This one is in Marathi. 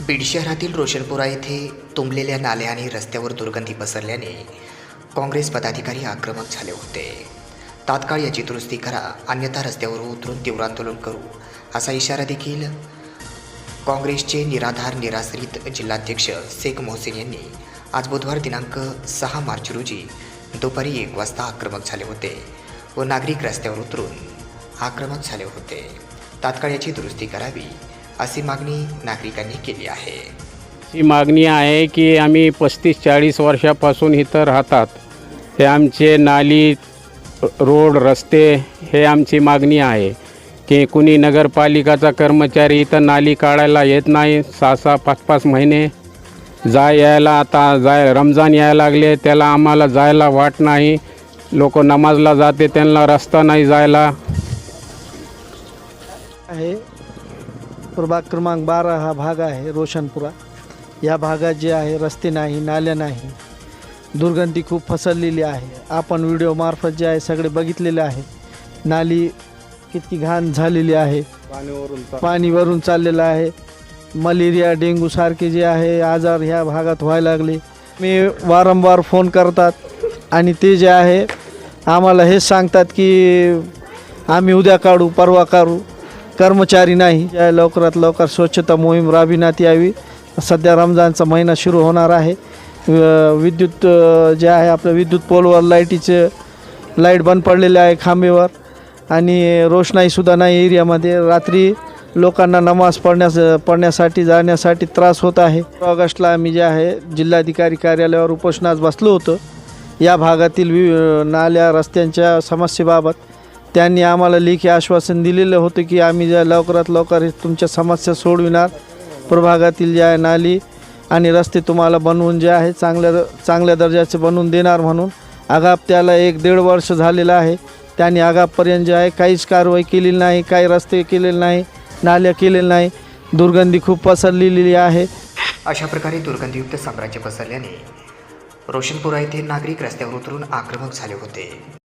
बीड शहरातील रोशनपुरा येथे तुंबलेल्या नाल्या आणि रस्त्यावर दुर्गंधी पसरल्याने काँग्रेस पदाधिकारी आक्रमक झाले होते. तात्काळ याची दुरुस्ती करा अन्यथा रस्त्यावर उतरून तीव्र आंदोलन करू असा इशारा देखील काँग्रेसचे निराधार निराश्रित जिल्हाध्यक्ष शेख मोहसिन यांनी आज बुधवार दिनांक सहा मार्च रोजी दुपारी एक वाजता आक्रमक झाले होते व नागरिक रस्त्यावर उतरून आक्रमक झाले होते. तात्काळ याची दुरुस्ती करावी अशी मागणी नागरिकांनी केली आहे. ही मागणी आहे की आम्ही पस्तीस चाळीस वर्षापासून इथं राहतात. हे आमचे नाली रोड रस्ते हे आमची मागणी आहे. की कुणी नगरपालिकाचा कर्मचारी इथं नाली काढायला येत नाही सहा सहा पाच पाच महिने जाय यायला आता जाय रमजान यायला लागले त्याला आम्हाला जायला वाट नाही. लोक नमाजला जाते त्यांना रस्ता नाही जायला. आहे. प्रभाग क्रमांक बारा हा भाग आहे रोशनपुरा. या भागात जे आहे रस्ते नाही नाल्या नाही. दुर्गंधी खूप पसरलेली आहे. आपण व्हिडिओमार्फत जे आहे सगळे बघितलेले आहे. नाली किती घाण झालेली आहे. पाणी वरून चाललेलं आहे. मलेरिया डेंगू सारखे जे आहे आजार ह्या भागात व्हायला लागले. मी वारंवार फोन करतात आणि ते जे आहे आम्हाला हेच सांगतात की आम्ही उद्या काढू परवा काढू. कर्मचारी नाही. या लवकरात लवकर स्वच्छता मोहीम राबविण्यात यावी. सध्या रमजानचा महिना सुरू होणार आहे. विद्युत जे आहे आपलं विद्युत पोलवर लाईटीचे लाइट बंद पडलेले आहे खांबेवर. आणि रोषणाईसुद्धा नाही एरियामध्ये. रात्री लोकांना नमाज पडण्यास पडण्यासाठी जाण्यासाठी त्रास होत आहे. ऑगस्टला आम्ही जे आहे जिल्हाधिकारी कार्यालयावर उपोषणास बसलो होतो. या भागातील वि नाल्या रस्त्यांच्या समस्येबाबत त्यांनी आम्हाला लेखी आश्वासन दिलेलं होतं की आम्ही ज्या लवकरात लवकर तुमच्या समस्या सोडविणार प्रभागातील ज्या आहे नाली आणि रस्ते तुम्हाला बनवून जे आहे चांगल्या चांगल्या दर्जाचे बनवून देणार म्हणून आगाप त्याला एक दीड वर्ष झालेलं आहे. त्यांनी आगापपर्यंत जे आहे काहीच कारवाई केलेली नाही काही रस्ते केलेले नाही नाल्या केलेल्या नाही. दुर्गंधी खूप पसरलेली आहे. अशा प्रकारे दुर्गंधीयुक्त साम्राज्य पसरल्याने रोशनपुरा येथे नागरिक रस्त्यावर उतरून आक्रमक झाले होते.